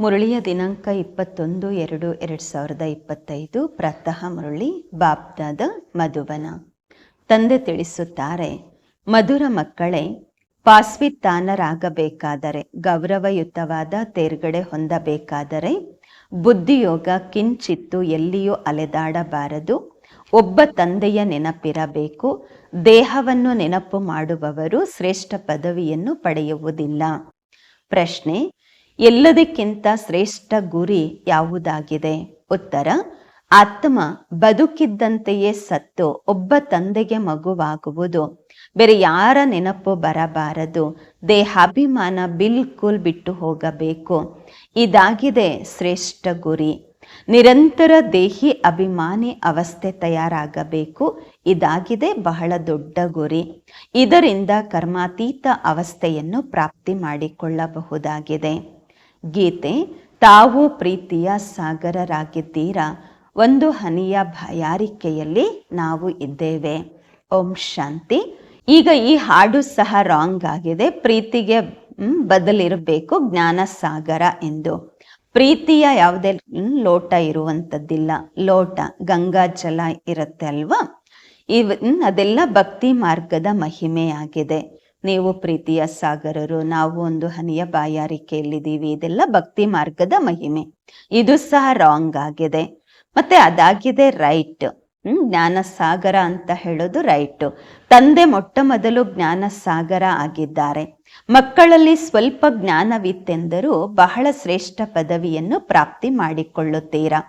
ಮುರಳಿಯ ದಿನಾಂಕ ಇಪ್ಪತ್ತೊಂದು, ಎರಡು ಎರಡು ಸಾವಿರದ ಇಪ್ಪತ್ತೈದು, ಪ್ರಾತಃ ಮುರಳಿ ಬಾಬ್ದಾದ ಮಧುಬನ ತಂದೆ ತಿಳಿಸುತ್ತಾರೆ, ಮಧುರ ಮಕ್ಕಳೇ ಪಾಸ್ವಿತ್ತಾನರಾಗಬೇಕಾದರೆ ಗೌರವಯುತವಾದ ತೇರ್ಗಡೆ ಹೊಂದಬೇಕಾದರೆ, ಬುದ್ಧಿಯೋಗ ಕಿಂಚಿತ್ತು ಎಲ್ಲಿಯೂ ಅಲೆದಾಡಬಾರದು. ಒಬ್ಬ ತಂದೆಯ ನೆನಪಿರಬೇಕು. ದೇಹವನ್ನು ನೆನಪು ಮಾಡುವವರು ಶ್ರೇಷ್ಠ ಪದವಿಯನ್ನು ಪಡೆಯುವುದಿಲ್ಲ. ಪ್ರಶ್ನೆ ಎಲ್ಲದಕ್ಕಿಂತ ಶ್ರೇಷ್ಠ ಗುರಿ ಯಾವುದಾಗಿದೆ? ಉತ್ತರ, ಆತ್ಮ ಬದುಕಿದ್ದಂತೆಯೇ ಸತ್ತು ಒಬ್ಬ ತಂದೆಗೆ ಮಗುವಾಗುವುದು. ಬೇರೆ ಯಾರ ನೆನಪು ಬರಬಾರದು. ದೇಹಾಭಿಮಾನ ಬಿಲ್ಕುಲ್ ಬಿಟ್ಟು ಹೋಗಬೇಕು. ಇದಾಗಿದೆ ಶ್ರೇಷ್ಠ ಗುರಿ. ನಿರಂತರ ದೇಹಿ ಅಭಿಮಾನಿ ಅವಸ್ಥೆ ತಯಾರಾಗಬೇಕು. ಇದಾಗಿದೆ ಬಹಳ ದೊಡ್ಡ ಗುರಿ. ಇದರಿಂದ ಕರ್ಮಾತೀತ ಅವಸ್ಥೆಯನ್ನು ಪ್ರಾಪ್ತಿ ಮಾಡಿಕೊಳ್ಳಬಹುದಾಗಿದೆ. ಗೀತೆ, ತಾವು ಪ್ರೀತಿಯ ಸಾಗರರಾಗಿದ್ದೀರಾ? ಒಂದು ಹನಿಯ ಭಯಾರಿಕೆಯಲ್ಲಿ ನಾವು ಇದ್ದೇವೆ. ಓಂ ಶಾಂತಿ. ಈಗ ಈ ಹಾಡು ಸಹ ರಾಂಗ್ ಆಗಿದೆ. ಪ್ರೀತಿಗೆ ಬದಲಿರಬೇಕು ಜ್ಞಾನ ಸಾಗರ ಎಂದು. ಪ್ರೀತಿಯ ಯಾವುದೇ ಲೋಟ ಇರುವಂಥದ್ದಿಲ್ಲ. ಲೋಟ, ಗಂಗಾ ಜಲ ಇರುತ್ತೆ ಅಲ್ವಾ? ಇವ್ ಅದೆಲ್ಲ ಭಕ್ತಿ ಮಾರ್ಗದ ಮಹಿಮೆಯಾಗಿದೆ. ನೀವು ಪ್ರೀತಿಯ ಸಾಗರರು, ನಾವು ಒಂದು ಹನಿಯ ಬಾಯಾರಿಕೆಯಲ್ಲಿದ್ದೀವಿ. ಇದೆಲ್ಲ ಭಕ್ತಿ ಮಾರ್ಗದ ಮಹಿಮೆ. ಇದು ಸಹ ರಾಂಗ್ ಆಗಿದೆ. ಮತ್ತೆ ಅದಾಗಿದೆ ರೈಟ್ ಹ್ಮ್ ಜ್ಞಾನ ಸಾಗರ ಅಂತ ಹೇಳೋದು ರೈಟ್ ತಂದೆ ಮೊಟ್ಟ ಮೊದಲು ಜ್ಞಾನ ಸಾಗರ ಆಗಿದ್ದಾರೆ. ಮಕ್ಕಳಲ್ಲಿ ಸ್ವಲ್ಪ ಜ್ಞಾನವಿತ್ತೆಂದರೂ ಬಹಳ ಶ್ರೇಷ್ಠ ಪದವಿಯನ್ನು ಪ್ರಾಪ್ತಿ ಮಾಡಿಕೊಳ್ಳುತ್ತೀರಾ?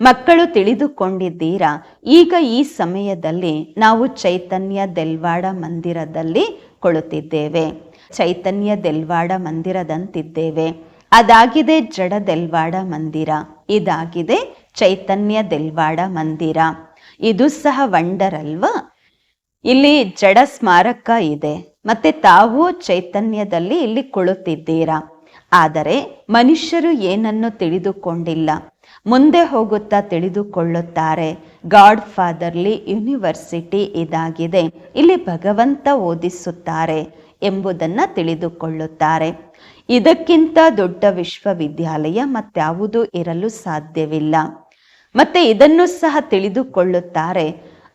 ಮಕ್ಕಳು ತಿಳಿದುಕೊಂಡಿದ್ದೀರಾ? ಈಗ ಈ ಸಮಯದಲ್ಲಿ ನಾವು ಚೈತನ್ಯ ದೆಲ್ವಾಡ ಮಂದಿರದಲ್ಲಿ ಕೊಳುತ್ತಿದ್ದೇವೆ ಚೈತನ್ಯ ದೆಲ್ವಾಡ ಮಂದಿರದಂತಿದ್ದೇವೆ. ಅದಾಗಿದೆ ಜಡ ದೆಲ್ವಾಡ ಮಂದಿರ. ಇದಾಗಿದೆ ಚೈತನ್ಯ ದೆಲ್ವಾಡ ಮಂದಿರ. ಇದು ಸಹ ವಂಡರ್ ಅಲ್ವಾ ಇಲ್ಲಿ ಜಡ ಸ್ಮಾರಕ ಇದೆ. ಮತ್ತೆ ತಾವು ಚೈತನ್ಯದಲ್ಲಿ ಇಲ್ಲಿ ಕುಳಿತಿದ್ದೀರಾ? ಆದರೆ ಮನುಷ್ಯರು ಏನನ್ನು ತಿಳಿದುಕೊಂಡಿಲ್ಲ. ಮುಂದೆ ಹೋಗುತ್ತಾ ತಿಳಿದುಕೊಳ್ಳುತ್ತಾರೆ. ಗಾಡ್ ಫಾದರ್ಲಿ ಯೂನಿವರ್ಸಿಟಿ ಇದಾಗಿದೆ. ಇಲ್ಲಿ ಭಗವಂತ ಓದಿಸುತ್ತಾರೆ ಎಂಬುದನ್ನು ತಿಳಿದುಕೊಳ್ಳುತ್ತಾರೆ. ಇದಕ್ಕಿಂತ ದೊಡ್ಡ ವಿಶ್ವವಿದ್ಯಾಲಯ ಮತ್ಯಾವುದೂ ಇರಲು ಸಾಧ್ಯವಿಲ್ಲ. ಮತ್ತೆ ಇದನ್ನು ಸಹ ತಿಳಿದುಕೊಳ್ಳುತ್ತಾರೆ.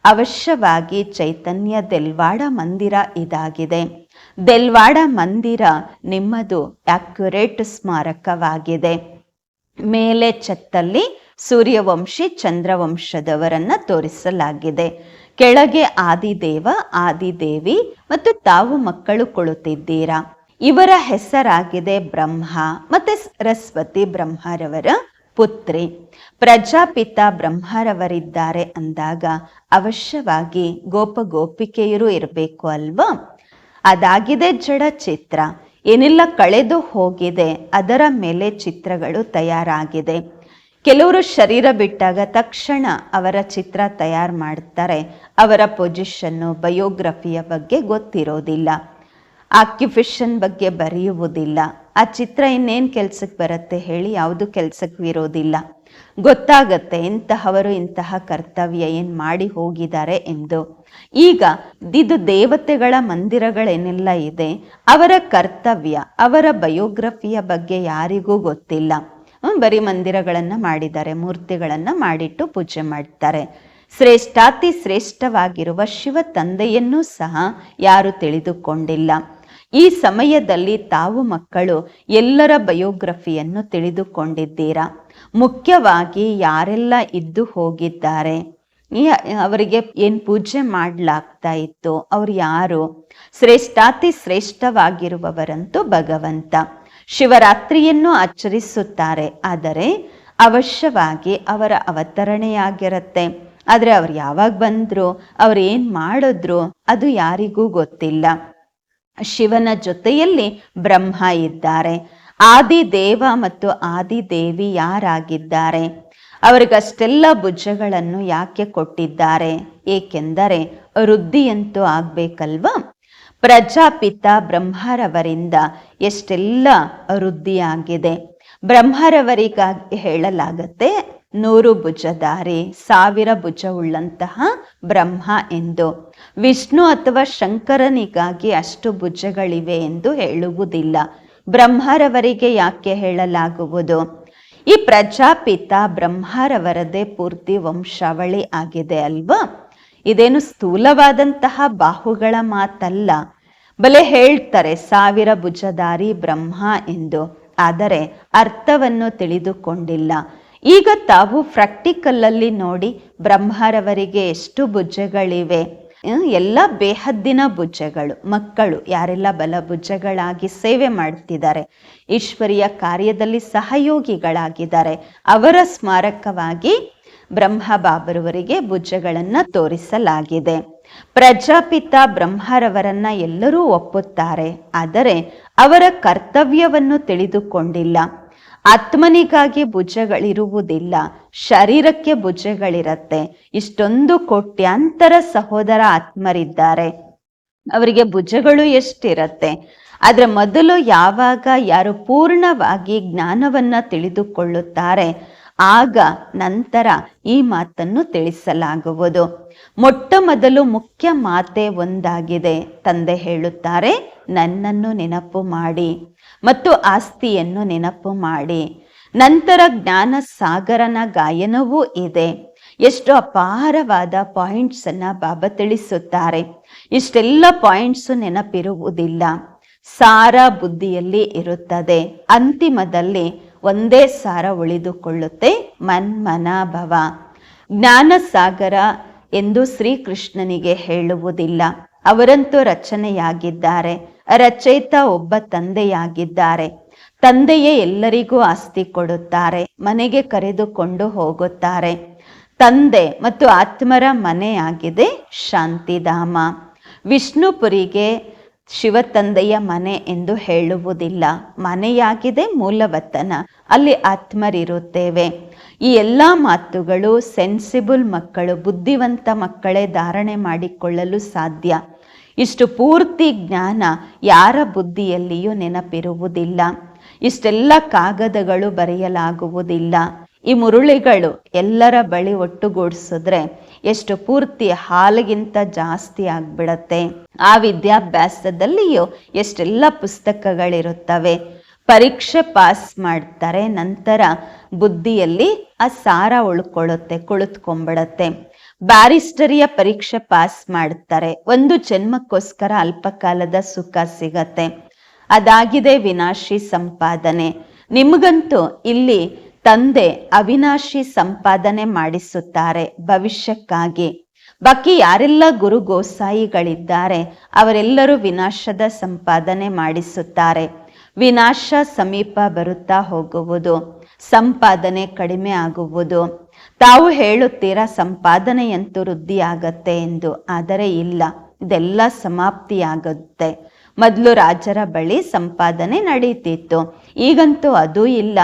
ಅವಶ್ಯವಾಗಿ ಚೈತನ್ಯ ದೆಲ್ವಾಡ ಮಂದಿರ ಇದಾಗಿದೆ. ದೆಲ್ವಾಡ ಮಂದಿರ ನಿಮ್ಮದು ಆಕ್ಯುರೇಟ್ ಸ್ಮಾರಕವಾಗಿದೆ. ಮೇಲೆ ಛತ್ತಲ್ಲಿ ಸೂರ್ಯವಂಶಿ ಚಂದ್ರವಂಶದವರನ್ನ ತೋರಿಸಲಾಗಿದೆ. ಕೆಳಗೆ ಆದಿದೇವ, ಆದಿದೇವಿ ಮತ್ತು ತಾವು ಮಕ್ಕಳು ಕೊಳುತ್ತಿದ್ದೀರಾ ಇವರ ಹೆಸರಾಗಿದೆ ಬ್ರಹ್ಮ ಮತ್ತೆ ಸರಸ್ವತಿ ಬ್ರಹ್ಮರವರ ಪುತ್ರಿ. ಪ್ರಜಾಪಿತ ಬ್ರಹ್ಮರವರಿದ್ದಾರೆ ಅಂದಾಗ ಅವಶ್ಯವಾಗಿ ಗೋಪ ಗೋಪಿಕೆಯರು ಇರಬೇಕು ಅಲ್ವಾ? ಅದಾಗಿದೆ ಜಡ ಚಿತ್ರ ಏನೆಲ್ಲ ಕಳೆದು ಹೋಗಿದೆ, ಅದರ ಮೇಲೆ ಚಿತ್ರಗಳು ತಯಾರಾಗಿದೆ. ಕೆಲವರು ಶರೀರ ಬಿಟ್ಟಾಗ ತಕ್ಷಣ ಅವರ ಚಿತ್ರ ತಯಾರು ಮಾಡ್ತಾರೆ. ಅವರ ಪೊಸಿಷನ್ನು, ಬಯೋಗ್ರಫಿಯ ಬಗ್ಗೆ ಗೊತ್ತಿರೋದಿಲ್ಲ. ಆಕ್ಯುಪೇಷನ್ ಬಗ್ಗೆ ಬರೆಯುವುದಿಲ್ಲ. ಆ ಚಿತ್ರ ಇನ್ನೇನು ಕೆಲಸಕ್ಕೆ ಬರುತ್ತೆ ಹೇಳಿ ಯಾವುದು ಕೆಲಸಕ್ಕೆ ಇರೋದಿಲ್ಲ ಗೊತ್ತಾಗತ್ತೆ ಇಂತಹವರು ಇಂತಹ ಕರ್ತವ್ಯ ಏನು ಮಾಡಿ ಹೋಗಿದ್ದಾರೆ ಎಂದು. ಈಗ ಇದು ದೇವತೆಗಳ ಮಂದಿರಗಳೇನೆಲ್ಲ ಇದೆ. ಅವರ ಕರ್ತವ್ಯ, ಅವರ ಬಯೋಗ್ರಫಿಯ ಬಗ್ಗೆ ಯಾರಿಗೂ ಗೊತ್ತಿಲ್ಲ. ಬರಿ ಮಂದಿರಗಳನ್ನು ಮಾಡಿದ್ದಾರೆ, ಮೂರ್ತಿಗಳನ್ನು ಮಾಡಿಟ್ಟು ಪೂಜೆ ಮಾಡ್ತಾರೆ. ಶ್ರೇಷ್ಠಾತಿ ಶ್ರೇಷ್ಠವಾಗಿರುವ ಶಿವ ತಂದೆಯನ್ನೂ ಸಹ ಯಾರು ತಿಳಿದುಕೊಂಡಿಲ್ಲ. ಈ ಸಮಯದಲ್ಲಿ ತಾವು ಮಕ್ಕಳು ಎಲ್ಲರ ಬಯೋಗ್ರಫಿಯನ್ನು ತಿಳಿದುಕೊಂಡಿದ್ದೀರಾ? ಮುಖ್ಯವಾಗಿ ಯಾರೆಲ್ಲ ಇದ್ದು ಹೋಗಿದ್ದಾರೆ? ಈ ಅವರಿಗೆ ಏನು ಪೂಜೆ ಮಾಡಲಾಗ್ತಾ ಇತ್ತು, ಅವ್ರು ಯಾರು? ಶ್ರೇಷ್ಠಾತಿ ಶ್ರೇಷ್ಠವಾಗಿರುವವರಂತೂ ಭಗವಂತ. ಶಿವರಾತ್ರಿಯನ್ನು ಆಚರಿಸುತ್ತಾರೆ, ಆದರೆ ಅವಶ್ಯವಾಗಿ ಅವರ ಅವತರಣೆಯಾಗಿರತ್ತೆ. ಆದರೆ ಅವ್ರು ಯಾವಾಗ ಬಂದ್ರು, ಅವ್ರು ಏನು ಮಾಡಿದ್ರು, ಅದು ಯಾರಿಗೂ ಗೊತ್ತಿಲ್ಲ. ಶಿವನ ಜೊತೆಯಲ್ಲಿ ಬ್ರಹ್ಮ ಇದ್ದಾರೆ. ಆದಿ ದೇವ ಮತ್ತು ಆದಿ ದೇವಿ ಯಾರಾಗಿದ್ದಾರೆ? ಅವರಿಗಷ್ಟೆಲ್ಲ ಭುಜಗಳನ್ನು ಯಾಕೆ ಕೊಟ್ಟಿದ್ದಾರೆ? ಏಕೆಂದರೆ ವೃದ್ಧಿಯಂತೂ ಆಗ್ಬೇಕಲ್ವಾ? ಪ್ರಜಾಪಿತ ಬ್ರಹ್ಮರವರಿಂದ ಎಷ್ಟೆಲ್ಲ ವೃದ್ಧಿಯಾಗಿದೆ? ಬ್ರಹ್ಮರವರಿಗಾಗಿ ಹೇಳಲಾಗತ್ತೆ ನೂರು ಭುಜಧಾರಿ ಸಾವಿರ ಭುಜವುಳ್ಳಂತಹ ಬ್ರಹ್ಮ ಎಂದು. ವಿಷ್ಣು ಅಥವಾ ಶಂಕರನಿಗಾಗಿ ಅಷ್ಟು ಭುಜಗಳಿವೆ ಎಂದು ಹೇಳುವುದಿಲ್ಲ. ಬ್ರಹ್ಮರವರಿಗೆ ಯಾಕೆ ಹೇಳಲಾಗುವುದು? ಈ ಪ್ರಜಾಪಿತ ಬ್ರಹ್ಮರವರದೇ ಪೂರ್ತಿ ವಂಶಾವಳಿ ಆಗಿದೆ ಅಲ್ವಾ? ಇದೇನು ಸ್ಥೂಲವಾದಂತಹ ಬಾಹುಗಳ ಮಾತಲ್ಲ. ಬಲೆ ಹೇಳ್ತಾರೆ, ಸಾವಿರ ಭುಜಧಾರಿ ಬ್ರಹ್ಮ ಎಂದು. ಆದರೆ ಅರ್ಥವನ್ನು ತಿಳಿದುಕೊಂಡಿಲ್ಲ. ಈಗ ತಾವು ಪ್ರಾಕ್ಟಿಕಲ್ಲಲ್ಲಿ ನೋಡಿ ಬ್ರಹ್ಮರವರಿಗೆ ಎಷ್ಟು ಭುಜಗಳಿವೆ? ಎಲ್ಲ ಬೇಹದ್ದಿನ ಭುಜಗಳು. ಮಕ್ಕಳು ಯಾರೆಲ್ಲ ಬಲಭುಜಗಳಾಗಿ ಸೇವೆ ಮಾಡ್ತಿದ್ದಾರೆ? ಈಶ್ವರಿಯ ಕಾರ್ಯದಲ್ಲಿ ಸಹಯೋಗಿಗಳಾಗಿದ್ದಾರೆ. ಅವರ ಸ್ಮಾರಕವಾಗಿ ಬ್ರಹ್ಮ ಬಾಬರವರಿಗೆ ಭುಜಗಳನ್ನ ತೋರಿಸಲಾಗಿದೆ. ಪ್ರಜಾಪಿತ ಬ್ರಹ್ಮರವರನ್ನ ಎಲ್ಲರೂ ಒಪ್ಪುತ್ತಾರೆ. ಆದರೆ ಅವರ ಕರ್ತವ್ಯವನ್ನು ತಿಳಿದುಕೊಂಡಿಲ್ಲ. ಆತ್ಮನಿಗಾಗಿ ಭುಜಗಳಿರುವುದಿಲ್ಲ. ಶರೀರಕ್ಕೆ ಭುಜಗಳಿರತ್ತೆ. ಇಷ್ಟೊಂದು ಕೋಟ್ಯಾಂತರ ಸಹೋದರ ಆತ್ಮರಿದ್ದಾರೆ. ಅವರಿಗೆ ಭುಜಗಳು ಎಷ್ಟಿರತ್ತೆ? ಆದ್ರೆ ಮೊದಲು ಯಾವಾಗ ಯಾರು ಪೂರ್ಣವಾಗಿ ಜ್ಞಾನವನ್ನು ತಿಳಿದುಕೊಳ್ಳುತ್ತಾರೆ, ಆಗ ನಂತರ ಈ ಮಾತನ್ನು ತಿಳಿಸಲಾಗುವುದು. ಮೊಟ್ಟ ಮೊದಲು ಮುಖ್ಯ ಮಾತೆ ಒಂದಾಗಿದೆ, ತಂದೆ ಹೇಳುತ್ತಾರೆ, ನನ್ನನ್ನು ನೆನಪು ಮಾಡಿ ಮತ್ತು ಆಸ್ತಿಯನ್ನು ನೆನಪು ಮಾಡಿ. ನಂತರ ಜ್ಞಾನ ಸಾಗರನ ಗಾಯನವೂ ಇದೆ. ಎಷ್ಟು ಅಪಾರವಾದ ಪಾಯಿಂಟ್ಸ್ ಅನ್ನ ಬಾಬಾ ತಿಳಿಸುತ್ತಾರೆ. ಇಷ್ಟೆಲ್ಲ ಪಾಯಿಂಟ್ಸ್ ನೆನಪಿರುವುದಿಲ್ಲ. ಸಾರ ಬುದ್ಧಿಯಲ್ಲಿ ಇರುತ್ತದೆ. ಅಂತಿಮದಲ್ಲಿ ಒಂದೇ ಸಾರ ಉಳಿದುಕೊಳ್ಳುತ್ತೆ. ಮನ್ಮನಾಭವ. ಜ್ಞಾನ ಸಾಗರ ಎಂದು ಶ್ರೀಕೃಷ್ಣನಿಗೆ ಹೇಳುವುದಿಲ್ಲ. ಅವರಂತೂ ರಚನೆಯಾಗಿದ್ದಾರೆ. ರಚಯಿತ ಒಬ್ಬ ತಂದೆಯಾಗಿದ್ದಾರೆ. ತಂದೆಯೇ ಎಲ್ಲರಿಗೂ ಆಸ್ತಿ ಕೊಡುತ್ತಾರೆ. ಮನೆಗೆ ಕರೆದುಕೊಂಡು ಹೋಗುತ್ತಾರೆ. ತಂದೆ ಮತ್ತು ಆತ್ಮರ ಮನೆಯಾಗಿದೆ ಶಾಂತಿಧಾಮ. ವಿಷ್ಣುಪುರಿಗೆ ಶಿವತಂದೆಯ ಮನೆ ಎಂದು ಹೇಳುವುದಿಲ್ಲ. ಮನೆಯಾಗಿದೆ ಮೂಲವತನ ಅಲ್ಲಿ ಆತ್ಮರಿರುತ್ತೇವೆ. ಈ ಎಲ್ಲ ಮಾತುಗಳು ಸೆನ್ಸಿಬಲ್ ಮಕ್ಕಳು, ಬುದ್ಧಿವಂತ ಮಕ್ಕಳೇ ಧಾರಣೆ ಮಾಡಿಕೊಳ್ಳಲು ಸಾಧ್ಯ. ಇಷ್ಟು ಪೂರ್ತಿ ಜ್ಞಾನ ಯಾರ ಬುದ್ಧಿಯಲ್ಲಿಯೂ ನೆನಪಿರುವುದಿಲ್ಲ. ಇಷ್ಟೆಲ್ಲ ಕಾಗದಗಳು ಬರೆಯಲಾಗುವುದಿಲ್ಲ. ಈ ಮುರುಳಿಗಳು ಎಲ್ಲರ ಬಳಿ ಒಟ್ಟುಗೂಡಿಸಿದ್ರೆ ಎಷ್ಟು ಪೂರ್ತಿ ಹಾಲಿಗಿಂತ ಜಾಸ್ತಿ ಆಗ್ಬಿಡತ್ತೆ. ಆ ವಿದ್ಯಾಭ್ಯಾಸದಲ್ಲಿಯೂ ಎಷ್ಟೆಲ್ಲ ಪುಸ್ತಕಗಳಿರುತ್ತವೆ. ಪರೀಕ್ಷೆ ಪಾಸ್ ಮಾಡ್ತಾರೆ, ನಂತರ ಬುದ್ಧಿಯಲ್ಲಿ ಆ ಸಾರ ಉಳ್ಕೊಳ್ಳುತ್ತೆ ಕುಳಿತುಕೊಂಡ್ಬಿಡತ್ತೆ ಬ್ಯಾರಿಸ್ಟರಿಯ ಪರೀಕ್ಷೆ ಪಾಸ್ ಮಾಡ್ತಾರೆ. ಒಂದು ಜನ್ಮಕ್ಕೋಸ್ಕರ ಅಲ್ಪಕಾಲದ ಸುಖ ಸಿಗತ್ತೆ. ಅದಾಗಿದೆ ವಿನಾಶಿ ಸಂಪಾದನೆ. ನಿಮಗಂತೂ ಇಲ್ಲಿ ತಂದೆ ಅವಿನಾಶಿ ಸಂಪಾದನೆ ಮಾಡಿಸುತ್ತಾರೆ ಭವಿಷ್ಯಕ್ಕಾಗಿ. ಬಾಕಿ ಯಾರೆಲ್ಲ ಗುರು ಗೋಸಾಯಿಗಳಿದ್ದಾರೆ, ಅವರೆಲ್ಲರೂ ವಿನಾಶದ ಸಂಪಾದನೆ ಮಾಡಿಸುತ್ತಾರೆ. ವಿನಾಶ ಸಮೀಪ ಬರುತ್ತಾ ಹೋಗುವುದು, ಸಂಪಾದನೆ ಕಡಿಮೆ ಆಗುವುದು. ತಾವು ಹೇಳುತ್ತೀರಾ, ಸಂಪಾದನೆಯಂತೂ ವೃದ್ಧಿಯಾಗತ್ತೆ ಎಂದು. ಆದರೆ ಇಲ್ಲ, ಇದೆಲ್ಲ ಸಮಾಪ್ತಿಯಾಗುತ್ತೆ. ಮೊದಲು ರಾಜರ ಬಳಿ ಸಂಪಾದನೆ ನಡೀತಿತ್ತು. ಈಗಂತೂ ಅದೂ ಇಲ್ಲ.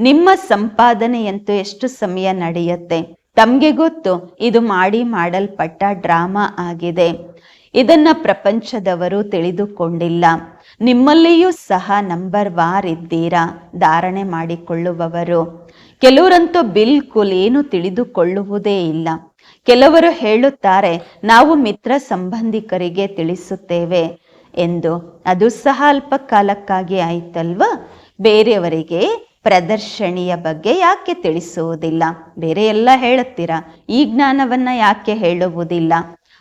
ನಿಮ್ಮ ಸಂಪಾದನೆಯಂತೂ ಎಷ್ಟು ಸಮಯ ನಡೆಯುತ್ತೆ? ತಮ್ಗೆ ಗೊತ್ತು, ಇದು ಮಾಡಿ ಮಾಡಲ್ಪಟ್ಟ ಡ್ರಾಮಾ ಆಗಿದೆ. ಇದನ್ನ ಪ್ರಪಂಚದವರು ತಿಳಿದುಕೊಂಡಿಲ್ಲ. ನಿಮ್ಮಲ್ಲಿಯೂ ಸಹ ನಂಬರ್ ವಾರ್ ಇದ್ದೀರಾ? ಧಾರಣೆ ಮಾಡಿಕೊಳ್ಳುವವರು. ಕೆಲವರಂತೂ ಬಿಲ್ಕುಲ್ ಏನು ತಿಳಿದುಕೊಳ್ಳುವುದೇ ಇಲ್ಲ. ಕೆಲವರು ಹೇಳುತ್ತಾರೆ, ನಾವು ಮಿತ್ರ ಸಂಬಂಧಿಕರಿಗೆ ತಿಳಿಸುತ್ತೇವೆ ಎಂದು. ಅದು ಸಹ ಅಲ್ಪ ಕಾಲಕ್ಕಾಗಿ ಆಯ್ತಲ್ವಾ? ಬೇರೆಯವರಿಗೆ ಪ್ರದರ್ಶನಿಯ ಬಗ್ಗೆ ಯಾಕೆ ತಿಳಿಸುವುದಿಲ್ಲ? ಬೇರೆ ಎಲ್ಲ ಹೇಳುತ್ತೀರಾ? ಈ ಜ್ಞಾನವನ್ನ ಯಾಕೆ ಹೇಳುವುದಿಲ್ಲ?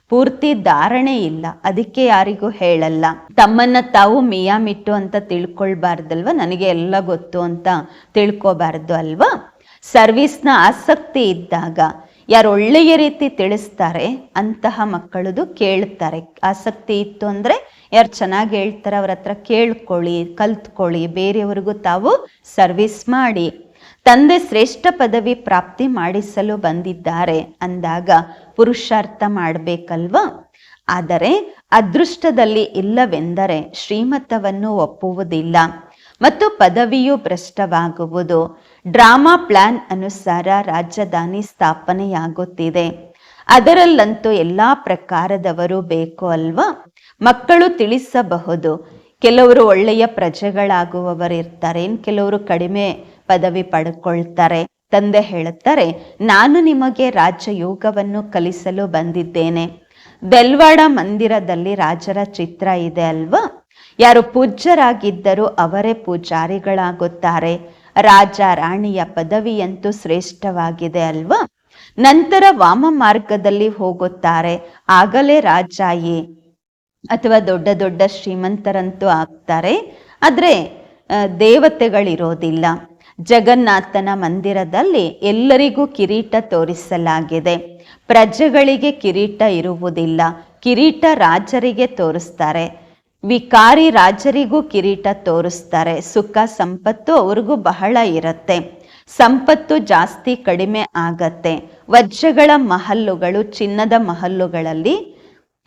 ಪೂರ್ತಿ ಧಾರಣೆ ಇಲ್ಲ. ಅದಕ್ಕೆ ಯಾರಿಗೂ ಹೇಳಲ್ಲ. ತಮ್ಮನ್ನ ತಾವು ಮಿಯಾಮಿಟ್ಟು ಅಂತ ತಿಳ್ಕೊಳ್ಬಾರ್ದಲ್ವ? ನನಗೆ ಎಲ್ಲ ಗೊತ್ತು ಅಂತ ತಿಳ್ಕೊಬಾರ್ದು ಅಲ್ವಾ? ಸರ್ವಿಸ್ನ ಆಸಕ್ತಿ ಇದ್ದಾಗ ಯಾರು ಒಳ್ಳೆಯ ರೀತಿ ತಿಳಿಸ್ತಾರೆ, ಅಂತಹ ಮಕ್ಕಳದು ಕೇಳ್ತಾರೆ. ಆಸಕ್ತಿ ಇತ್ತು ಅಂದ್ರೆ ಯಾರು ಚೆನ್ನಾಗಿ ಹೇಳ್ತಾರೆ ಅವ್ರ ಹತ್ರ ಕೇಳ್ಕೊಳ್ಳಿ, ಕಲ್ತ್ಕೊಳ್ಳಿ, ಬೇರೆಯವ್ರಿಗೂ ತಾವು ಸರ್ವಿಸ್ ಮಾಡಿ. ತಂದೆ ಶ್ರೇಷ್ಠ ಪದವಿ ಪ್ರಾಪ್ತಿ ಮಾಡಿಸಲು ಬಂದಿದ್ದಾರೆ ಅಂದಾಗ ಪುರುಷಾರ್ಥ ಮಾಡಬೇಕಲ್ವಾ? ಆದರೆ ಅದೃಷ್ಟದಲ್ಲಿ ಇಲ್ಲವೆಂದರೆ ಶ್ರೀಮತವನ್ನು ಒಪ್ಪುವುದಿಲ್ಲ. ಮತ್ತು ಪದವಿಯು ಭ್ರಷ್ಟವಾಗುವುದು. ಡ್ರಾಮಾ ಪ್ಲಾನ್ ಅನುಸಾರ ರಾಜಧಾನಿ ಸ್ಥಾಪನೆಯಾಗುತ್ತಿದೆ. ಅದರಲ್ಲಂತೂ ಎಲ್ಲ ಪ್ರಕಾರದವರು ಬೇಕು ಅಲ್ವಾ? ಮಕ್ಕಳು ತಿಳಿಸಬಹುದು. ಕೆಲವರು ಒಳ್ಳೆಯ ಪ್ರಜೆಗಳಾಗುವವರಿರ್ತಾರೆ. ಇನ್ ಕೆಲವರು ಕಡಿಮೆ ಪದವಿ ಪಡ್ಕೊಳ್ತಾರೆ. ತಂದೆ ಹೇಳುತ್ತಾರೆ, ನಾನು ನಿಮಗೆ ರಾಜಯೋಗವನ್ನು ಕಲಿಸಲು ಬಂದಿದ್ದೇನೆ. ಬೆಲ್ವಾಡ ಮಂದಿರದಲ್ಲಿ ರಾಜರ ಚಿತ್ರ ಇದೆ ಅಲ್ವಾ? ಯಾರು ಪೂಜ್ಯರಾಗಿದ್ದರೂ ಅವರೇ ಪೂಜಾರಿಗಳಾಗುತ್ತಾರೆ. ರಾಜ ರಾಣಿಯ ಪದವಿಯಂತೂ ಶ್ರೇಷ್ಠವಾಗಿದೆ ಅಲ್ವಾ? ನಂತರ ವಾಮ ಮಾರ್ಗದಲ್ಲಿ ಹೋಗುತ್ತಾರೆ. ಆಗಲೇ ರಾಜಾಯಿ. ಅಥವಾ ದೊಡ್ಡ ದೊಡ್ಡ ಶ್ರೀಮಂತರಂತೂ ಆಗ್ತಾರೆ. ಆದರೆ ದೇವತೆಗಳಿರೋದಿಲ್ಲ. ಜಗನ್ನಾಥನ ಮಂದಿರದಲ್ಲಿ ಎಲ್ಲರಿಗೂ ಕಿರೀಟ ತೋರಿಸಲಾಗಿದೆ. ಪ್ರಜೆಗಳಿಗೆ ಕಿರೀಟ ಇರುವುದಿಲ್ಲ. ಕಿರೀಟ ರಾಜರಿಗೆ ತೋರಿಸ್ತಾರೆ. ವಿಕಾರಿ ರಾಜರಿಗೂ ಕಿರೀಟ ತೋರಿಸ್ತಾರೆ. ಸುಖ, ಸಂಪತ್ತು ಅವ್ರಿಗೂ ಬಹಳ ಇರುತ್ತೆ. ಸಂಪತ್ತು ಜಾಸ್ತಿ ಕಡಿಮೆ ಆಗತ್ತೆ. ವಜ್ರಗಳ ಮಹಲ್ಲುಗಳು, ಚಿನ್ನದ ಮಹಲ್ಲುಗಳಲ್ಲಿ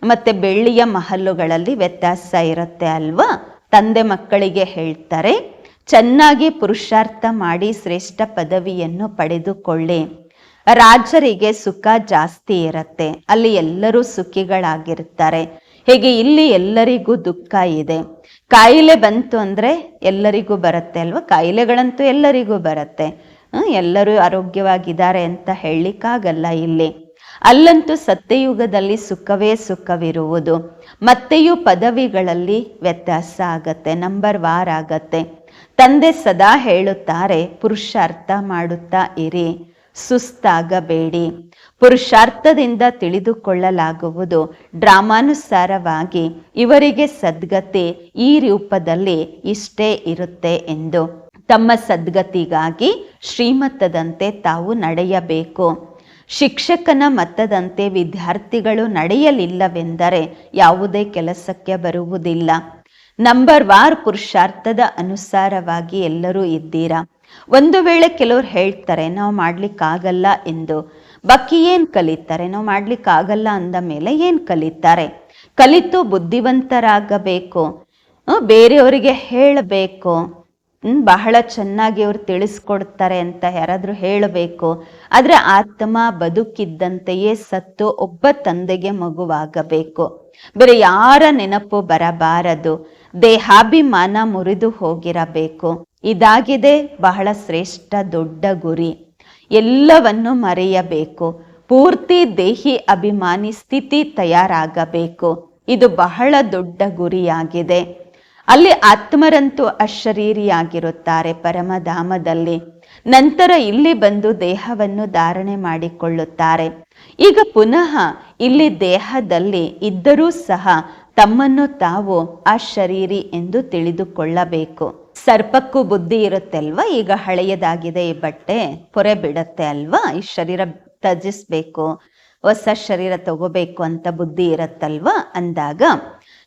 ಮತ್ತೆ ಬೆಳ್ಳಿಯ ಮಹಲ್ಲುಗಳಲ್ಲಿ ವ್ಯತ್ಯಾಸ ಇರುತ್ತೆ ಅಲ್ವಾ? ತಂದೆ ಮಕ್ಕಳಿಗೆ ಹೇಳ್ತಾರೆ, ಚೆನ್ನಾಗಿ ಪುರುಷಾರ್ಥ ಮಾಡಿ ಶ್ರೇಷ್ಠ ಪದವಿಯನ್ನು ಪಡೆದುಕೊಳ್ಳಿ. ರಾಜರಿಗೆ ಸುಖ ಜಾಸ್ತಿ ಇರತ್ತೆ. ಅಲ್ಲಿ ಎಲ್ಲರೂ ಸುಖಿಗಳಾಗಿರ್ತಾರೆ. ಹೇಗೆ ಇಲ್ಲಿ ಎಲ್ಲರಿಗೂ ದುಃಖ ಇದೆ. ಕಾಯಿಲೆ ಬಂತು ಅಂದ್ರೆ ಎಲ್ಲರಿಗೂ ಬರುತ್ತೆ ಅಲ್ವಾ? ಕಾಯಿಲೆಗಳಂತೂ ಎಲ್ಲರಿಗೂ ಬರುತ್ತೆ. ಎಲ್ಲರೂ ಆರೋಗ್ಯವಾಗಿದ್ದಾರೆ ಅಂತ ಹೇಳಲಿಕ್ಕಾಗಲ್ಲ ಇಲ್ಲಿ. ಅಲ್ಲಂತೂ ಸತ್ಯಯುಗದಲ್ಲಿ ಸುಖವೇ ಸುಖವಿರುವುದು. ಮತ್ತೆಯೂ ಪದವಿಗಳಲ್ಲಿ ವ್ಯತ್ಯಾಸ ಆಗತ್ತೆ, ನಂಬರ್ ವಾರ್ ಆಗತ್ತೆ. ತಂದೆ ಸದಾ ಹೇಳುತ್ತಾರೆ, ಪುರುಷಾರ್ಥ ಮಾಡುತ್ತಾ ಇರಿ, ಸುಸ್ತಾಗಬೇಡಿ. ಪುರುಷಾರ್ಥದಿಂದ ತಿಳಿದುಕೊಳ್ಳಲಾಗುವುದು. ಡ್ರಾಮಾನುಸಾರವಾಗಿ ಇವರಿಗೆ ಸದ್ಗತಿ ಈ ರೂಪದಲ್ಲಿ ಇಷ್ಟೇ ಇರುತ್ತೆ ಎಂದು. ತಮ್ಮ ಸದ್ಗತಿಗಾಗಿ ಶ್ರೀಮತದಂತೆ ತಾವು ನಡೆಯಬೇಕು. ಶಿಕ್ಷಕನ ಮತದಂತೆ ವಿದ್ಯಾರ್ಥಿಗಳು ನಡೆಯಲಿಲ್ಲವೆಂದರೆ ಯಾವುದೇ ಕೆಲಸಕ್ಕೆ ಬರುವುದಿಲ್ಲ. ನಂಬರ್ ವಾರ್ ಪುರುಷಾರ್ಥದ ಅನುಸಾರವಾಗಿ ಎಲ್ಲರೂ ಇದ್ದೀರಾ? ಒಂದು ವೇಳೆ ಕೆಲವ್ರು ಹೇಳ್ತಾರೆ, ನಾವು ಮಾಡ್ಲಿಕ್ಕಾಗಲ್ಲ ಎಂದು. ಬಾಕಿ ಏನ್ ಕಲಿತಾರೆ? ನಾವು ಮಾಡ್ಲಿಕ್ಕಾಗಲ್ಲ ಅಂದ ಮೇಲೆ ಏನ್ ಕಲಿತಾರೆ? ಕಲಿತು ಬುದ್ಧಿವಂತರಾಗಬೇಕು. ಬೇರೆಯವರಿಗೆ ಹೇಳಬೇಕು. ಬಹಳ ಚೆನ್ನಾಗಿ ಅವ್ರು ತಿಳಿಸ್ಕೊಡ್ತಾರೆ ಅಂತ ಯಾರಾದ್ರೂ ಹೇಳಬೇಕು. ಆದ್ರೆ ಆತ್ಮ ಬದುಕಿದ್ದಂತೆಯೇ ಸತ್ತು ಒಬ್ಬ ತಂದೆಗೆ ಮಗುವಾಗಬೇಕು. ಬೇರೆ ಯಾರ ನೆನಪು ಬರಬಾರದು. ದೇಹಾಭಿಮಾನ ಮುರಿದು ಹೋಗಿರಬೇಕು. ಇದಾಗಿದೆ ಬಹಳ ಶ್ರೇಷ್ಠ ದೊಡ್ಡ ಗುರಿ. ಎಲ್ಲವನ್ನು ಮರೆಯಬೇಕು. ಪೂರ್ತಿ ದೇಹಿ ಅಭಿಮಾನಿ ಸ್ಥಿತಿ ತಯಾರಾಗಬೇಕು. ಇದು ಬಹಳ ದೊಡ್ಡ ಗುರಿಯಾಗಿದೆ. ಅಲ್ಲಿ ಆತ್ಮರಂತೂ ಅಶರೀರಿಯಾಗಿರುತ್ತಾರೆ ಪರಮಧಾಮದಲ್ಲಿ. ನಂತರ ಇಲ್ಲಿ ಬಂದು ದೇಹವನ್ನು ಧಾರಣೆ ಮಾಡಿಕೊಳ್ಳುತ್ತಾರೆ. ಈಗ ಪುನಃ ಇಲ್ಲಿ ದೇಹದಲ್ಲಿ ಇದ್ದರೂ ಸಹ ತಮ್ಮನ್ನು ತಾವು ಆ ಶರೀರಿ ಎಂದು ತಿಳಿದುಕೊಳ್ಳಬೇಕು. ಸರ್ಪಕ್ಕೂ ಬುದ್ಧಿ ಇರುತ್ತೆ ಅಲ್ವಾ ಈಗ ಹಳೆಯದಾಗಿದೆ ಈ ಬಟ್ಟೆ. ಪೊರೆ ಬಿಡತ್ತೆ ಅಲ್ವಾ? ಈ ಶರೀರ ತ್ಯಜಿಸ್ಬೇಕು. ಹೊಸ ಶರೀರ ತಗೋಬೇಕು ಅಂತ ಬುದ್ಧಿ ಇರತ್ತಲ್ವಾ? ಅಂದಾಗ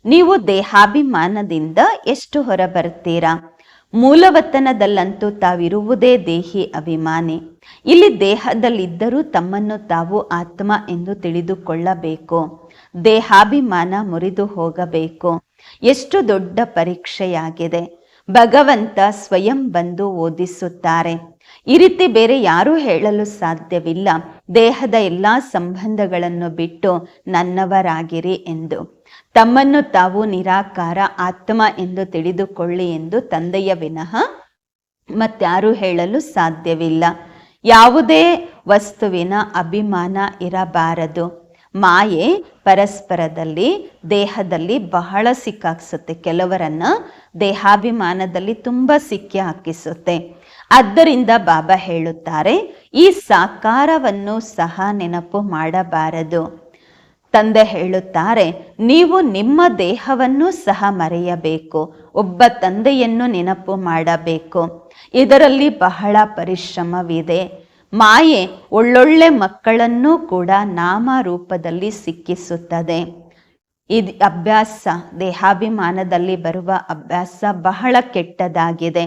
ನೀವು ದೇಹಾಭಿಮಾನದಿಂದ ಎಷ್ಟು ಹೊರ ಬರ್ತೀರಾ ಮೂಲವತನದಲ್ಲಂತೂ ತಾವಿರುವುದೇ ದೇಹಿ ಅಭಿಮಾನಿ. ಇಲ್ಲಿ ದೇಹದಲ್ಲಿದ್ದರೂ ತಮ್ಮನ್ನು ತಾವು ಆತ್ಮ ಎಂದು ತಿಳಿದುಕೊಳ್ಳಬೇಕು. ದೇಹಾಭಿಮಾನ ಮುರಿದು ಹೋಗಬೇಕು. ಎಷ್ಟು ದೊಡ್ಡ ಪರೀಕ್ಷೆಯಾಗಿದೆ. ಭಗವಂತ ಸ್ವಯಂ ಬಂದು ಓದಿಸುತ್ತಾರೆ. ಈ ರೀತಿ ಬೇರೆ ಯಾರೂ ಹೇಳಲು ಸಾಧ್ಯವಿಲ್ಲ. ದೇಹದ ಎಲ್ಲಾ ಸಂಬಂಧಗಳನ್ನು ಬಿಟ್ಟು ನನ್ನವರಾಗಿರಿ ಎಂದು. ತಮ್ಮನ್ನು ತಾವು ನಿರಾಕಾರ ಆತ್ಮ ಎಂದು ತಿಳಿದುಕೊಳ್ಳಿ ಎಂದು ತಂದೆಯ ವಿನಃ ಮತ್ತಾರು ಹೇಳಲು ಸಾಧ್ಯವಿಲ್ಲ. ಯಾವುದೇ ವಸ್ತುವಿನ ಅಭಿಮಾನ ಇರಬಾರದು. ಮಾಯೆ ಪರಸ್ಪರದಲ್ಲಿ, ದೇಹದಲ್ಲಿ ಬಹಳ ಸಿಕ್ಕಾಕ್ಸುತ್ತೆ. ಕೆಲವರನ್ನ ದೇಹಾಭಿಮಾನದಲ್ಲಿ ತುಂಬ ಸಿಕ್ಕಿ ಹಾಕಿಸುತ್ತೆ. ಆದ್ದರಿಂದ ಬಾಬಾ ಹೇಳುತ್ತಾರೆ, ಈ ಸಾಕಾರವನ್ನು ಸಹ ನೆನಪು ಮಾಡಬಾರದು. ತಂದೆ ಹೇಳುತ್ತಾರೆ, ನೀವು ನಿಮ್ಮ ದೇಹವನ್ನು ಸಹ ಮರೆಯಬೇಕು, ಒಬ್ಬ ತಂದೆಯನ್ನು ನೆನಪು ಮಾಡಬೇಕು. ಇದರಲ್ಲಿ ಬಹಳ ಪರಿಶ್ರಮವಿದೆ. ಮಾಯೆ ಒಳ್ಳೊಳ್ಳೆ ಮಕ್ಕಳನ್ನು ಕೂಡ ನಾಮ ರೂಪದಲ್ಲಿ ಸಿಕ್ಕಿಸುತ್ತದೆ. ಇದು ಅಭ್ಯಾಸ, ದೇಹಾಭಿಮಾನದಲ್ಲಿ ಬರುವ ಅಭ್ಯಾಸ ಬಹಳ ಕೆಟ್ಟದಾಗಿದೆ.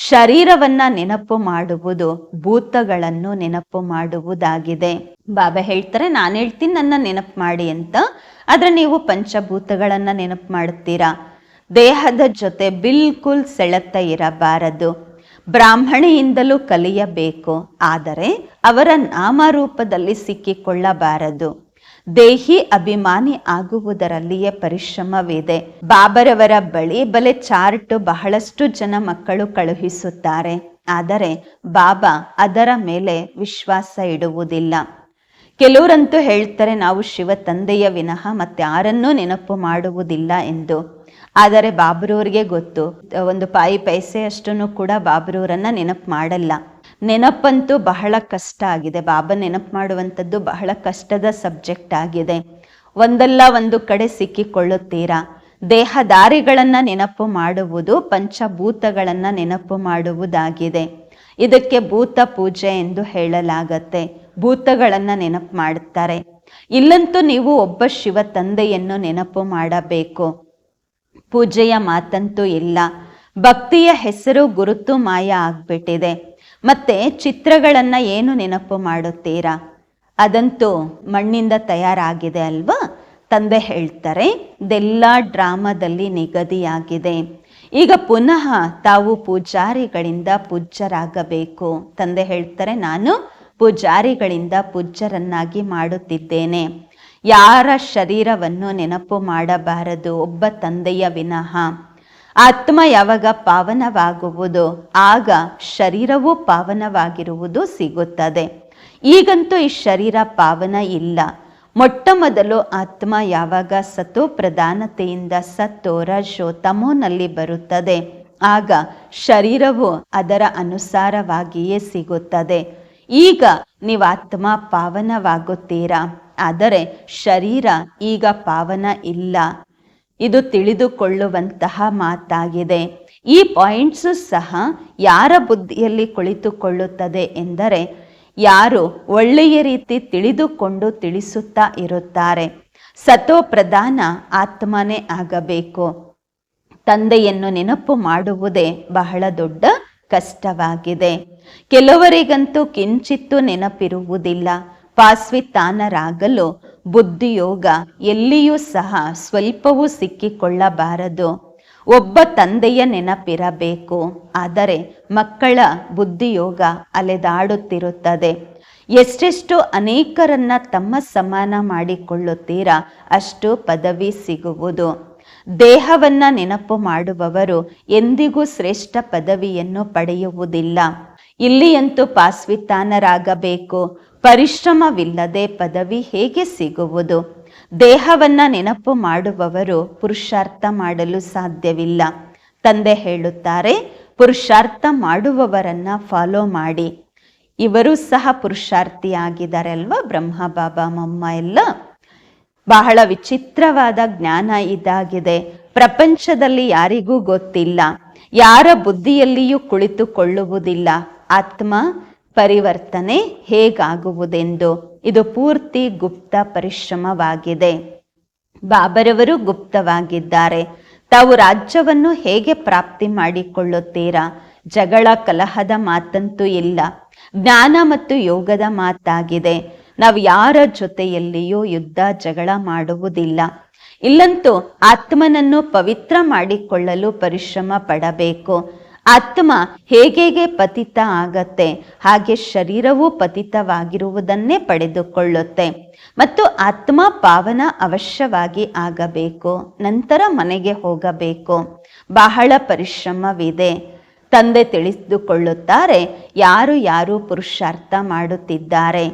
ಶರೀರವನ್ನ ನೆನಪು ಮಾಡುವುದು, ಭೂತಗಳನ್ನು ನೆನಪು ಮಾಡುವುದಾಗಿದೆ. ಬಾಬಾ ಹೇಳ್ತಾರೆ, ನಾನು ಹೇಳ್ತೀನಿ, ನನ್ನ ನೆನಪು ಮಾಡಿ ಅಂತ. ಆದ್ರೆ ನೀವು ಪಂಚಭೂತಗಳನ್ನ ನೆನಪು ಮಾಡುತ್ತೀರಾ? ದೇಹದ ಜೊತೆ ಬಿಲ್ಕುಲ್ ಸೆಳೆತ ಇರಬಾರದು. ಬ್ರಾಹ್ಮಣಿಯಿಂದಲೂ ಕಲಿಯಬೇಕು. ಆದರೆ ಅವರ ನಾಮರೂಪದಲ್ಲಿ ಸಿಕ್ಕಿಕೊಳ್ಳಬಾರದು. ದೇಹಿ ಅಭಿಮಾನಿ ಆಗುವುದರಲ್ಲಿಯೇ ಪರಿಶ್ರಮವಿದೆ. ಬಾಬರವರ ಬಳಿ ಬಲೆ ಚಾರ್ಟ್ ಬಹಳಷ್ಟು ಜನ ಮಕ್ಕಳು ಕಳುಹಿಸುತ್ತಾರೆ. ಆದರೆ ಬಾಬಾ ಅದರ ಮೇಲೆ ವಿಶ್ವಾಸ ಇಡುವುದಿಲ್ಲ. ಕೆಲವರಂತೂ ಹೇಳ್ತಾರೆ, ನಾವು ಶಿವ ತಂದೆಯ ವಿನಃ ಮತ್ತಾರನ್ನೂ ನೆನಪು ಮಾಡುವುದಿಲ್ಲ ಎಂದು. ಆದರೆ ಬಾಬ್ರವ್ರಿಗೆ ಗೊತ್ತು, ಒಂದು ಪಾಯಿ ಪೈಸೆಯಷ್ಟನ್ನು ಕೂಡ ಬಾಬ್ರವ್ರನ್ನ ನೆನಪು ಮಾಡಲ್ಲ. ನೆನಪಂತೂ ಬಹಳ ಕಷ್ಟ ಆಗಿದೆ. ಬಾಬಾ ನೆನಪು ಮಾಡುವಂಥದ್ದು ಬಹಳ ಕಷ್ಟದ ಸಬ್ಜೆಕ್ಟ್ ಆಗಿದೆ. ಒಂದಲ್ಲ ಒಂದು ಕಡೆ ಸಿಕ್ಕಿಕೊಳ್ಳುತ್ತೀರಾ? ದೇಹದಾರಿಗಳನ್ನ ನೆನಪು ಮಾಡುವುದು, ಪಂಚಭೂತಗಳನ್ನ ನೆನಪು ಮಾಡುವುದಾಗಿದೆ. ಇದಕ್ಕೆ ಭೂತ ಪೂಜೆ ಎಂದು ಹೇಳಲಾಗತ್ತೆ. ಭೂತಗಳನ್ನ ನೆನಪು ಮಾಡುತ್ತಾರೆ. ಇಲ್ಲಂತೂ ನೀವು ಒಬ್ಬ ಶಿವ ತಂದೆಯನ್ನು ನೆನಪು ಮಾಡಬೇಕು. ಪೂಜೆಯ ಮಾತಂತೂ ಇಲ್ಲ. ಭಕ್ತಿಯ ಹೆಸರು ಗುರುತು ಮಾಯ ಆಗ್ಬಿಟ್ಟಿದೆ. ಮತ್ತೆ ಚಿತ್ರಗಳನ್ನು ಏನು ನೆನಪು ಮಾಡುತ್ತೀರಾ? ಅದಂತೂ ಮಣ್ಣಿಂದ ತಯಾರಾಗಿದೆ ಅಲ್ವಾ? ತಂದೆ ಹೇಳ್ತಾರೆ, ಇದೆಲ್ಲ ಡ್ರಾಮಾದಲ್ಲಿ ನಿಗದಿಯಾಗಿದೆ. ಈಗ ಪುನಃ ತಾವು ಪೂಜಾರಿಗಳಿಂದ ಪೂಜ್ಯರಾಗಬೇಕು. ತಂದೆ ಹೇಳ್ತಾರೆ, ನಾನು ಪೂಜಾರಿಗಳಿಂದ ಪೂಜ್ಯರನ್ನಾಗಿ ಮಾಡುತ್ತಿದ್ದೇನೆ. ಯಾರ ಶರೀರವನ್ನು ನೆನಪು ಮಾಡಬಾರದು? ಒಬ್ಬ ತಂದೆಯ ವಿನಃ. ಆತ್ಮ ಯಾವಾಗ ಪಾವನವಾಗುವುದು, ಆಗ ಶರೀರವೂ ಪಾವನವಾಗಿರುವುದು ಸಿಗುತ್ತದೆ. ಈಗಂತೂ ಈ ಶರೀರ ಪಾವನ ಇಲ್ಲ. ಮೊಟ್ಟ ಮೊದಲು ಆತ್ಮ ಯಾವಾಗ ಸತೋ ಪ್ರಧಾನತೆಯಿಂದ ಸತ್ತೋ ರಜೋ ತಮೋನಲ್ಲಿ ಬರುತ್ತದೆ. ಆಗ ಶರೀರವು ಅದರ ಅನುಸಾರವಾಗಿಯೇ ಸಿಗುತ್ತದೆ. ಈಗ ನೀವು ಆತ್ಮ ಪಾವನವಾಗುತ್ತೀರಾ? ಆದರೆ ಶರೀರ ಈಗ ಪಾವನ ಇಲ್ಲ. ಇದು ತಿಳಿದುಕೊಳ್ಳುವಂತಹ ಮಾತಾಗಿದೆ. ಈ ಪಾಯಿಂಟ್ಸು ಸಹ ಯಾರ ಬುದ್ಧಿಯಲ್ಲಿ ಕುಳಿತುಕೊಳ್ಳುತ್ತದೆ ಎಂದರೆ ಯಾರು ಒಳ್ಳೆಯ ರೀತಿ ತಿಳಿದುಕೊಂಡು ತಿಳಿಸುತ್ತಾ ಇರುತ್ತಾರೆ. ಸತೋ ಪ್ರಧಾನ ಆತ್ಮನೇ ಆಗಬೇಕು. ತಂದೆಯನ್ನು ನೆನಪು ಮಾಡುವುದೇ ಬಹಳ ದೊಡ್ಡ ಕಷ್ಟವಾಗಿದೆ. ಕೆಲವರಿಗಂತೂ ಕಿಂಚಿತ್ತು ನೆನಪಿರುವುದಿಲ್ಲ. ಪಾಸ್ವಿತಾನರಾಗಲು ಬುದ್ಧಿಯೋಗ ಎಲ್ಲಿಯೂ ಸಹ ಸ್ವಲ್ಪವೂ ಸಿಕ್ಕಿಕೊಳ್ಳಬಾರದು. ಒಬ್ಬ ತಂದೆಯ ನೆನಪಿರಬೇಕು, ಆದರೆ ಮಕ್ಕಳ ಬುದ್ಧಿಯೋಗ ಅಲೆದಾಡುತ್ತಿರುತ್ತದೆ. ಎಷ್ಟೆಷ್ಟು ಅನೇಕರನ್ನ ತಮ್ಮ ಸಮಾನ ಮಾಡಿಕೊಳ್ಳುತ್ತೀರಾ, ಅಷ್ಟು ಪದವಿ ಸಿಗುವುದು. ದೇಹವನ್ನ ನೆನಪು ಮಾಡುವವರು ಎಂದಿಗೂ ಶ್ರೇಷ್ಠ ಪದವಿಯನ್ನು ಪಡೆಯುವುದಿಲ್ಲ. ಇಲ್ಲಿಯಂತೂ ಪಾಸ್ವಿತಾನರಾಗಬೇಕು ಪರಿಶ್ರಮವಿಲ್ಲದೆ ಪದವಿ ಹೇಗೆ ಸಿಗುವುದು? ದೇಹವನ್ನ ನೆನಪು ಮಾಡುವವರು ಪುರುಷಾರ್ಥ ಮಾಡಲು ಸಾಧ್ಯವಿಲ್ಲ. ತಂದೆ ಹೇಳುತ್ತಾರೆ, ಪುರುಷಾರ್ಥ ಮಾಡುವವರನ್ನ ಫಾಲೋ ಮಾಡಿ. ಇವರು ಸಹ ಪುರುಷಾರ್ಥಿಯಾಗಿದ್ದಾರೆ ಅಲ್ವಾ ಬ್ರಹ್ಮ, ಬಾಬಾ, ಮಮ್ಮ ಎಲ್ಲ? ಬಹಳ ವಿಚಿತ್ರವಾದ ಜ್ಞಾನ ಇದಾಗಿದೆ. ಪ್ರಪಂಚದಲ್ಲಿ ಯಾರಿಗೂ ಗೊತ್ತಿಲ್ಲ. ಯಾರ ಬುದ್ಧಿಯಲ್ಲಿಯೂ ಕುಳಿತುಕೊಳ್ಳುವುದಿಲ್ಲ. ಆತ್ಮ ಪರಿವರ್ತನೆ ಹೇಗಾಗುವುದೆಂದು. ಇದು ಪೂರ್ತಿ ಗುಪ್ತ ಪರಿಶ್ರಮವಾಗಿದೆ. ಬಾಬರವರು ಗುಪ್ತವಾಗಿದ್ದಾರೆ. ತಾವು ರಾಜ್ಯವನ್ನು ಹೇಗೆ ಪ್ರಾಪ್ತಿ ಮಾಡಿಕೊಳ್ಳುತ್ತೀರಾ? ಜಗಳ ಕಲಹದ ಮಾತಂತೂ ಇಲ್ಲ. ಜ್ಞಾನ ಮತ್ತು ಯೋಗದ ಮಾತಾಗಿದೆ. ನಾವು ಯಾರ ಜೊತೆಯಲ್ಲಿಯೂ ಯುದ್ಧ, ಜಗಳ ಮಾಡುವುದಿಲ್ಲ. ಇಲ್ಲಂತೂ ಆತ್ಮನನ್ನು ಪವಿತ್ರ ಮಾಡಿಕೊಳ್ಳಲು ಪರಿಶ್ರಮ ಪಡಬೇಕು. ಆತ್ಮ ಹೇಗೆ ಪತಿತ ಆಗತ್ತೆ, ಹಾಗೆ ಶರೀರವೂ ಪತಿತವಾಗಿರುವುದನ್ನೇ ಪಡೆದುಕೊಳ್ಳುತ್ತೆ. ಮತ್ತು ಆತ್ಮ ಪಾವನ ಅವಶ್ಯವಾಗಿ ಆಗಬೇಕು, ನಂತರ ಮನೆಗೆ ಹೋಗಬೇಕು. ಬಹಳ ಪರಿಶ್ರಮವಿದೆ. ತಂದೆ ತಿಳಿದುಕೊಳ್ಳುತ್ತಾರೆ, ಯಾರು ಯಾರು ಪುರುಷಾರ್ಥ ಮಾಡುತ್ತಿದ್ದಾರೆ.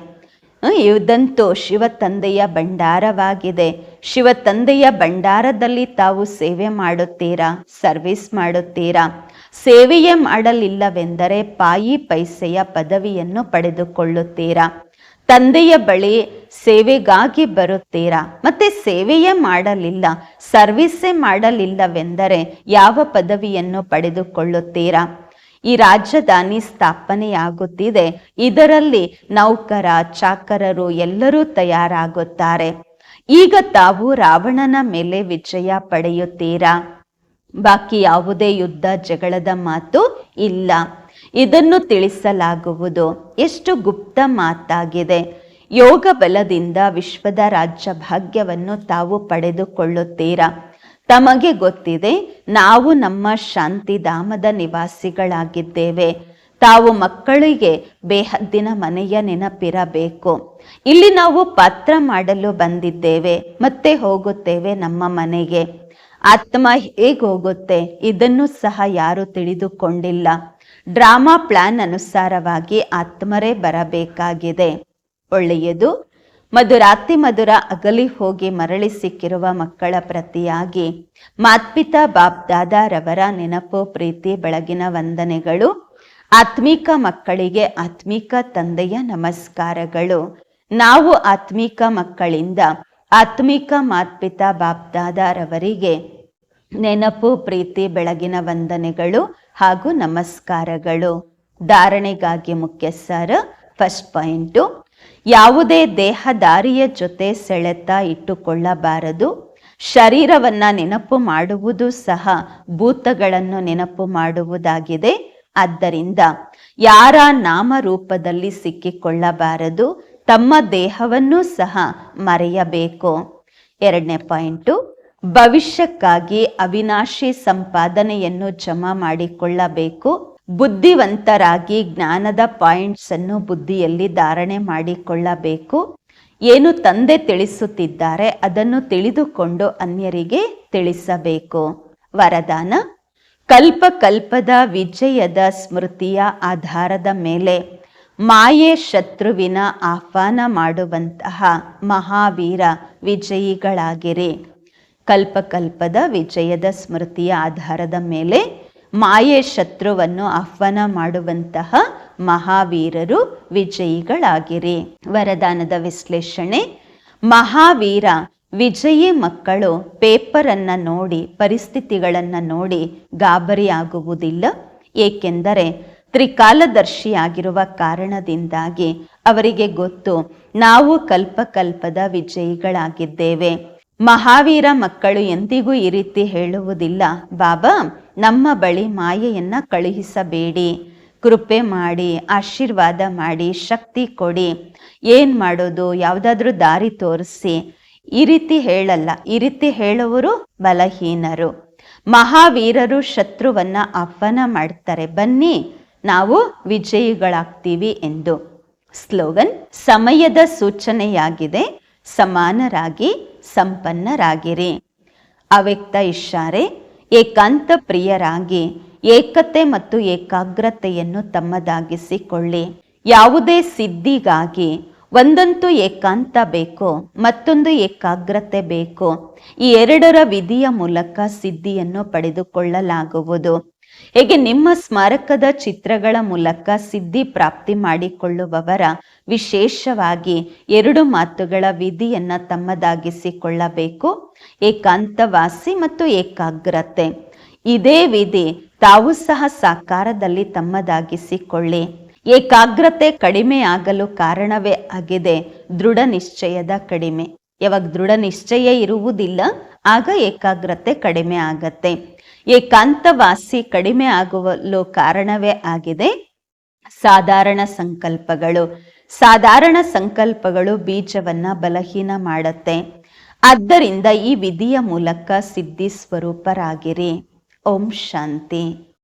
ಇದಂತೂ ಶಿವ ತಂದೆಯ ಭಂಡಾರವಾಗಿದೆ. ಶಿವ ತಂದೆಯ ಭಂಡಾರದಲ್ಲಿ ತಾವು ಸೇವೆ ಮಾಡುತ್ತೀರಾ, ಸರ್ವಿಸ್ ಮಾಡುತ್ತೀರಾ? ಸೇವೆಯೇ ಮಾಡಲಿಲ್ಲವೆಂದರೆ ಪಾಯಿ ಪೈಸೆಯ ಪದವಿಯನ್ನು ಪಡೆದುಕೊಳ್ಳುತ್ತೀರಾ? ತಂದೆಯ ಬಳಿ ಸೇವೆಗಾಗಿ ಬರುತ್ತೀರಾ? ಮತ್ತೆ ಸೇವೆಯೇ ಮಾಡಲಿಲ್ಲ, ಸರ್ವಿಸೇ ಮಾಡಲಿಲ್ಲವೆಂದರೆ ಯಾವ ಪದವಿಯನ್ನು ಪಡೆದುಕೊಳ್ಳುತ್ತೀರಾ? ಈ ರಾಜಧಾನಿ ಸ್ಥಾಪನೆಯಾಗುತ್ತಿದೆ, ಇದರಲ್ಲಿ ನೌಕರ, ಚಾಕರರು ಎಲ್ಲರೂ ತಯಾರಾಗುತ್ತಾರೆ. ಈಗ ತಾವು ರಾವಣನ ಮೇಲೆ ವಿಜಯ ಪಡೆಯುತ್ತೀರಾ? ಬಾಕಿ ಯಾವುದೇ ಯುದ್ಧ ಜಗಳದ ಮಾತು ಇಲ್ಲ. ಇದನ್ನು ತಿಳಿಸಲಾಗುವುದು. ಎಷ್ಟು ಗುಪ್ತ ಮಾತಾಗಿದೆ. ಯೋಗ ಬಲದಿಂದ ವಿಶ್ವದ ರಾಜ್ಯ ಭಾಗ್ಯವನ್ನು ತಾವು ಪಡೆದುಕೊಳ್ಳುತ್ತೀರಾ. ತಮಗೆ ಗೊತ್ತಿದೆ, ನಾವು ನಮ್ಮ ಶಾಂತಿಧಾಮದ ನಿವಾಸಿಗಳಾಗಿದ್ದೇವೆ. ತಾವು ಮಕ್ಕಳಿಗೆ ಬೇಹದ್ದಿನ ಮನೆಯ ನೆನಪಿರಬೇಕು. ಇಲ್ಲಿ ನಾವು ಪಾತ್ರ ಮಾಡಲು ಬಂದಿದ್ದೇವೆ, ಮತ್ತೆ ಹೋಗುತ್ತೇವೆ ನಮ್ಮ ಮನೆಗೆ. ಆತ್ಮ ಹೇಗೆ ಹೋಗುತ್ತೆ ಇದನ್ನು ಸಹ ಯಾರು ತಿಳಿದುಕೊಂಡಿಲ್ಲ. ಡ್ರಾಮಾ ಪ್ಲಾನ್ ಅನುಸಾರವಾಗಿ ಆತ್ಮರೇ ಬರಬೇಕಾಗಿದೆ. ಒಳ್ಳೆಯದು. ಮಧುರಾತಿ ಮಧುರ ಅಗಲಿ ಹೋಗಿ ಮರಳಿ ಸಿಕ್ಕಿರುವ ಮಕ್ಕಳ ಪ್ರತಿಯಾಗಿ. ಮಾತ್ಪಿತಾ ಬಾಪ್ ದಾದಾರವರ ನೆನಪು, ಪ್ರೀತಿ, ಬೆಳಗಿನ ವಂದನೆಗಳು. ಆತ್ಮಿಕ ಮಕ್ಕಳಿಗೆ ಆತ್ಮಿಕ ತಂದೆಯ ನಮಸ್ಕಾರಗಳು. ನಾವು ಆತ್ಮಿಕ ಮಕ್ಕಳಿಂದ ಆತ್ಮಿಕ ಮಾತ್ಪಿತಾ ಬಾಪ್ದಾದಾರವರಿಗೆ ನೆನಪು, ಪ್ರೀತಿ, ಬೆಳಗಿನ ವಂದನೆಗಳು ಹಾಗೂ ನಮಸ್ಕಾರಗಳು. ಧಾರಣೆಗಾಗಿ ಮುಖ್ಯ ಸರ್ ಫಸ್ಟ್ ಪಾಯಿಂಟು, ಯಾವುದೇ ದೇಹದಾರಿಯ ಜೊತೆ ಸೆಳೆತ ಇಟ್ಟುಕೊಳ್ಳಬಾರದು. ಶರೀರವನ್ನ ನೆನಪು ಮಾಡುವುದು ಸಹ ಭೂತಗಳನ್ನು ನೆನಪು ಮಾಡುವುದಾಗಿದೆ. ಆದ್ದರಿಂದ ಯಾರ ನಾಮರೂಪದಲ್ಲಿ ಸಿಕ್ಕಿಕೊಳ್ಳಬಾರದು. ತಮ್ಮ ದೇಹವನ್ನೂ ಸಹ ಮರೆಯಬೇಕು. ಎರಡನೇ ಪಾಯಿಂಟು, ಭವಿಷ್ಯಕ್ಕಾಗಿ ಅವಿನಾಶಿ ಸಂಪಾದನೆಯನ್ನು ಜಮಾ ಮಾಡಿಕೊಳ್ಳಬೇಕು. ಬುದ್ಧಿವಂತರಾಗಿ ಜ್ಞಾನದ ಪಾಯಿಂಟ್ಸ್ ಅನ್ನು ಬುದ್ಧಿಯಲ್ಲಿ ಧಾರಣೆ ಮಾಡಿಕೊಳ್ಳಬೇಕು. ಏನು ತಂದೆ ತಿಳಿಸುತ್ತಿದ್ದಾರೆ ಅದನ್ನು ತಿಳಿದುಕೊಂಡು ಅನ್ಯರಿಗೆ ತಿಳಿಸಬೇಕು. ವರದಾನ ಕಲ್ಪ ಕಲ್ಪದ ವಿಜಯದ ಸ್ಮೃತಿಯ ಆಧಾರದ ಮೇಲೆ. ಮಾಯೆ ಶತ್ರುವಿನ ಆಹ್ವಾನ ಮಾಡುವಂತಹ ಮಹಾವೀರ ವಿಜಯಿಗಳಾಗಿರಿ. ಕಲ್ಪಕಲ್ಪದ ವಿಜಯದ ಸ್ಮೃತಿಯ ಆಧಾರದ ಮೇಲೆ ಮಾಯೆ ಶತ್ರುವನ್ನು ಆಹ್ವಾನ ಮಾಡುವಂತಹ ಮಹಾವೀರರು ವಿಜಯಿಗಳಾಗಿರಿ. ವರದಾನದ ವಿಶ್ಲೇಷಣೆ, ಮಹಾವೀರ ವಿಜಯಿ ಮಕ್ಕಳು ಪೇಪರನ್ನು ನೋಡಿ, ಪರಿಸ್ಥಿತಿಗಳನ್ನು ನೋಡಿ ಗಾಬರಿಯಾಗುವುದಿಲ್ಲ. ಏಕೆಂದರೆ ತ್ರಿಕಾಲದರ್ಶಿಯಾಗಿರುವ ಕಾರಣದಿಂದಾಗಿ ಅವರಿಗೆ ಗೊತ್ತು, ನಾವು ಕಲ್ಪಕಲ್ಪದ ವಿಜಯಿಗಳಾಗಿದ್ದೇವೆ. ಮಹಾವೀರ ಮಕ್ಕಳು ಎಂದಿಗೂ ಈ ರೀತಿ ಹೇಳುವುದಿಲ್ಲ. ಬಾಬಾ, ನಮ್ಮ ಬಳಿ ಮಾಯೆಯನ್ನ ಕಳುಹಿಸಬೇಡಿ. ಕೃಪೆ ಮಾಡಿ, ಆಶೀರ್ವಾದ ಮಾಡಿ, ಶಕ್ತಿ ಕೊಡಿ. ಏನ್ ಮಾಡೋದು? ಯಾವುದಾದ್ರೂ ದಾರಿ ತೋರಿಸಿ. ಈ ರೀತಿ ಹೇಳಲ್ಲ. ಈ ರೀತಿ ಹೇಳುವರು ಬಲಹೀನರು. ಮಹಾವೀರರು ಶತ್ರುವನ್ನ ಆಹ್ವಾನ ಮಾಡ್ತಾರೆ. ಬನ್ನಿ ನಾವು ವಿಜಯಿಗಳಾಗ್ತೀವಿ ಎಂದು. ಸ್ಲೋಗನ್, ಸಮಯದ ಸೂಚನೆಯಾಗಿದೆ, ಸಮಾನರಾಗಿ ಸಂಪನ್ನರಾಗಿರಿ. ಅವ್ಯಕ್ತ ಇಷಾರೆ ಏಕಾಂತ ಪ್ರಿಯರಾಗಿ, ಏಕತೆ ಮತ್ತು ಏಕಾಗ್ರತೆಯನ್ನು ತಮ್ಮದಾಗಿಸಿಕೊಳ್ಳಿ. ಯಾವುದೇ ಸಿದ್ಧಿಗಾಗಿ ಒಂದಂತೂ ಏಕಾಂತ ಬೇಕು, ಮತ್ತೊಂದು ಏಕಾಗ್ರತೆ ಬೇಕು. ಈ ಎರಡರ ವಿಧಿಯ ಮೂಲಕ ಸಿದ್ಧಿಯನ್ನು ಪಡೆದುಕೊಳ್ಳಲಾಗುವುದು. ಹೇಗೆ ನಿಮ್ಮ ಸ್ಮಾರಕದ ಚಿತ್ರಗಳ ಮೂಲಕ ಸಿದ್ಧಿ ಪ್ರಾಪ್ತಿ ಮಾಡಿಕೊಳ್ಳುವವರ ವಿಶೇಷವಾಗಿ ಎರಡು ಮಾತುಗಳ ವಿಧಿಯನ್ನ ತಮ್ಮದಾಗಿಸಿಕೊಳ್ಳಬೇಕು. ಏಕಾಂತವಾಸಿ ಮತ್ತು ಏಕಾಗ್ರತೆ. ಇದೇ ವಿಧಿ ತಾವು ಸಹ ಸಾಕಾರದಲ್ಲಿ ತಮ್ಮದಾಗಿಸಿಕೊಳ್ಳಿ. ಏಕಾಗ್ರತೆ ಕಡಿಮೆ ಆಗಲು ಕಾರಣವೇ ಆಗಿದೆ ದೃಢ ನಿಶ್ಚಯದ ಕಡಿಮೆ. ಯಾವಾಗ ದೃಢ ನಿಶ್ಚಯ ಇರುವುದಿಲ್ಲ, ಆಗ ಏಕಾಗ್ರತೆ ಕಡಿಮೆ ಆಗತ್ತೆ. ಏಕಾಂತವಾಸಿ ಕಡಿಮೆ ಆಗುವಲು ಕಾರಣವೇ ಆಗಿದೆ. ಸಾಧಾರಣ ಸಂಕಲ್ಪಗಳು. ಸಾಧಾರಣ ಸಂಕಲ್ಪಗಳು ಬೀಜವನ್ನ ಬಲಹೀನ ಮಾಡತ್ತೆ. ಆದ್ದರಿಂದ ಈ ವಿಧಿಯ ಮೂಲಕ ಸಿದ್ಧಿ ಸ್ವರೂಪರಾಗಿರಿ. ಓಂ ಶಾಂತಿ.